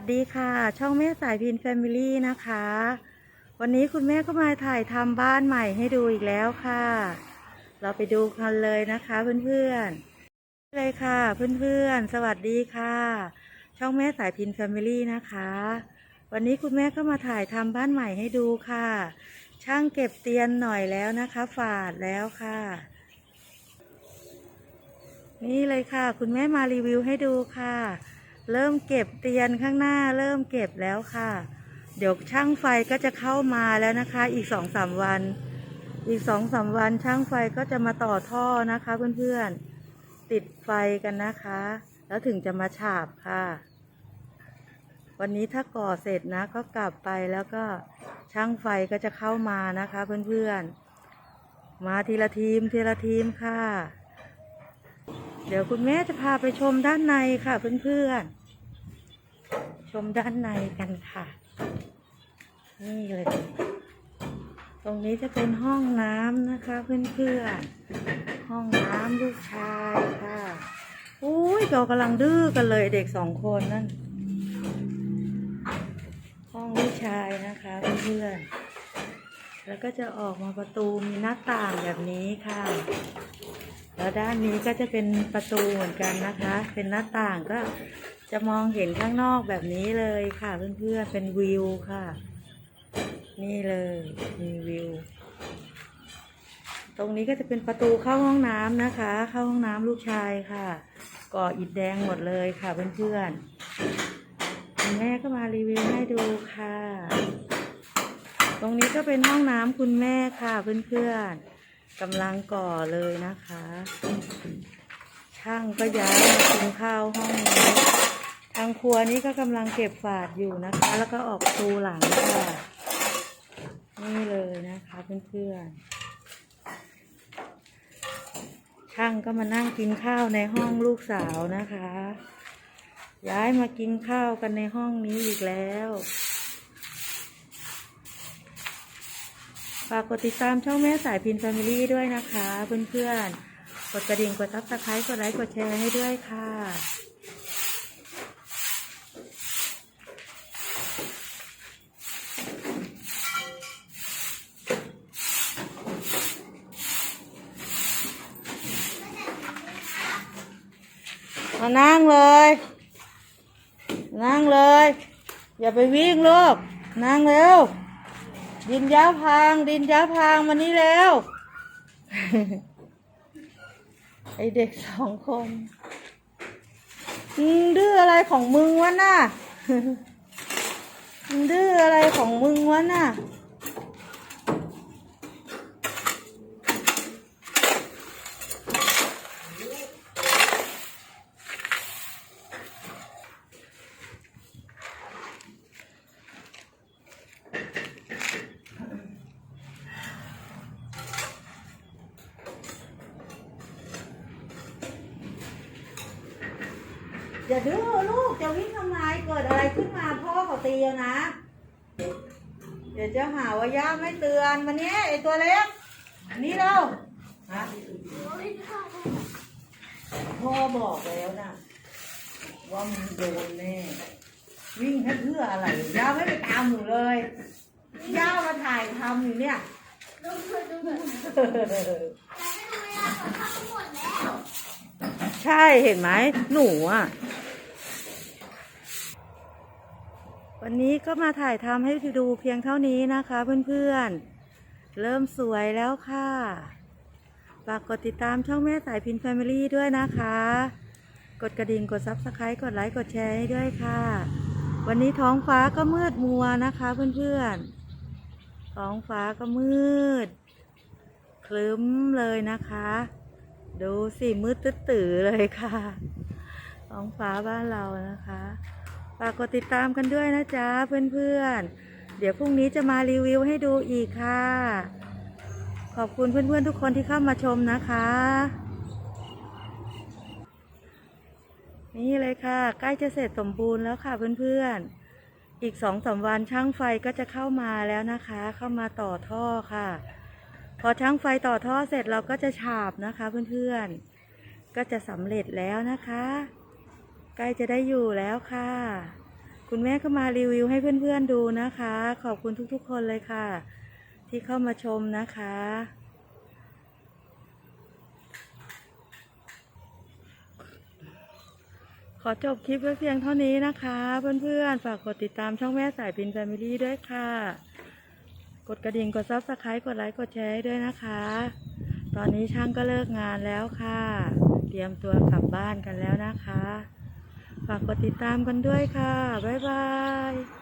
สวัสดีค่ะ ช่องแม่สายพินแฟมิลี่นะคะ วันนี้คุณแม่ก็มาถ่ายทำบ้านใหม่ให้ดูอีกแล้วค่ะ เราไปดูกันเลยนะคะเพื่อนๆเลยค่ะเพื่อนๆ สวัสดีค่ะ ช่องแม่สายพินแฟมิลี่นะคะ วันนี้คุณแม่ก็มาถ่ายทำบ้านใหม่ให้ดูค่ะ ช่างเก็บเตียนหน่อยแล้วนะคะ ฝาดแล้วค่ะ นี่เลยค่ะ คุณแม่มารีวิวให้ดูค่ะ เริ่มเก็บเตียนข้างหน้าเริ่มเก็บแล้วค่ะ เดี๋ยวช่างไฟก็จะเข้ามาแล้วนะคะ อีกสองสามวัน อีกสองสามวันช่างไฟก็จะมาต่อท่อนะคะเพื่อนๆ ติดไฟกันนะคะ แล้วถึงจะมาฉาบค่ะ วันนี้ถ้าก่อเสร็จนะก็กลับไปแล้วก็ช่างไฟก็จะเข้ามานะคะเพื่อนๆ มาทีละทีมทีละทีมค่ะเดี๋ยวคุณแม่จะพาไปชมด้านในค่ะเพื่อนๆ ชมด้านในกันค่ะ นี่เลย ตรงนี้จะเป็นห้องน้ำนะคะ เพื่อนๆ ห้องน้ำลูกชายค่ะอุ้ยเรากำลังดื้อกันเลยเด็กสองคนนั่น ห้องลูกชายนะคะเพื่อนๆ แล้วก็จะออกมาประตูมีหน้าต่างแบบนี้ค่ะ แล้วด้านนี้ก็จะเป็นประตูเหมือนกันนะคะ เป็นหน้าต่างก็ จะมองเห็นข้างนอกแบบนี้เลยค่ะเพื่อนๆเป็นวิวค่ะ นี่เลยมีวิว ตรงนี้ก็จะเป็นประตูเข้าห้องน้ำนะคะ เข้าห้องน้ำลูกชายค่ะ ก่ออิฐแดงหมดเลยค่ะเพื่อนๆคุณแม่ก็มารีวิวให้ดูค่ะ ตรงนี้ก็เป็นห้องน้ำคุณแม่ค่ะเพื่อนๆกำลังก่อเลยนะคะช่างก็ย้ายมากินข้าวห้องนี้ ทางครัวนี้ก็กำลังเก็บฝาดอยู่นะคะ แล้วก็ออกประตูหลังค่ะนี่เลยนะคะเพื่อนๆช่างก็มานั่งกินข้าวในห้องลูกสาวนะคะ ย้ายมากินข้าวกันในห้องนี้อีกแล้วฝากกดติดตามช่องแม่สายพินแฟมิลี่ด้วยนะคะ เพื่อนๆ กดกระดิ่งกดซับสไครต์กดไลค์กดแชร์ให้ด้วยค่ะ มานั่งเลย นั่งเลย อย่าไปวิ่งลูก นั่งเร็ว ดินย้าพาง ดินย้าพางมานี่แล้วไอเด็กสองคนมึงดื้ออะไรของมึงวะน่ะมึงดื้ออะไรของมึงวะน่ะ อย่าดื้อลูกจะวิ่งทำไมเกิดอะไรขึ้นมาพ่อเขาตีเอานะ เดี๋ยวจะหาว่าย่าไม่เตือนมาเนี้ยไอตัวเล็กนี่เราฮะพ่อบอกแล้วนะว่ามึงโดนแน่วิ่งให้เพื่ออะไรย่าไม่ไปตามหนูเลยย่ามาถ่ายทำอยู่เนี่ยใช่เห็นไหมหนูอะ วันนี้ก็มาถ่ายทำให้ดูเพียงเท่านี้นะคะเพื่อนๆ เริ่มสวยแล้วค่ะฝากกดติดตามช่องแม่สายพินแฟมิลี่ด้วยนะคะ กดกระดิ่งกดซับสไครต์กดไลค์กดแชร์ให้ด้วยค่ะ วันนี้ท้องฟ้าก็มืดมัวนะคะเพื่อนๆ ท้องฟ้าก็มืด คลึ้มเลยนะคะ ดูสิมืดตื้อเลยค่ะ ท้องฟ้าบ้านเรานะคะ ฝากกดติดตามกันด้วยนะจ๊ะเพื่อนๆ เดี๋ยวพรุ่งนี้จะมารีวิวให้ดูอีกค่ะ ขอบคุณเพื่อนๆทุกคนที่เข้ามาชมนะคะ นี่เลยค่ะ ใกล้จะเสร็จสมบูรณ์แล้วค่ะเพื่อนๆ อีกสองสามวันช่างไฟก็จะเข้ามาแล้วนะคะ เข้ามาต่อท่อค่ะ พอช่างไฟต่อท่อเสร็จเราก็จะฉาบนะคะเพื่อนๆ ก็จะสำเร็จแล้วนะคะ ใกล้จะได้อยู่แล้วค่ะ คุณแม่ก็มารีวิวให้เพื่อนๆดูนะคะ ขอบคุณทุกๆคนเลยค่ะ ที่เข้ามาชมนะคะ ขอจบคลิปไว้เพียงเท่านี้นะคะ เพื่อนๆ ฝากกดติดตามช่องแม่สายปินแฟมิลี่ด้วยค่ะ กดกระดิ่ง กดซับสไครต์กดไลค์ กดแชร์ให้ด้วยนะคะ ตอนนี้ช่างก็เลิกงานแล้วค่ะ เตรียมตัวกลับบ้านกันแล้วนะคะ ฝากกดติดตามกันด้วยค่ะ บ๊ายบาย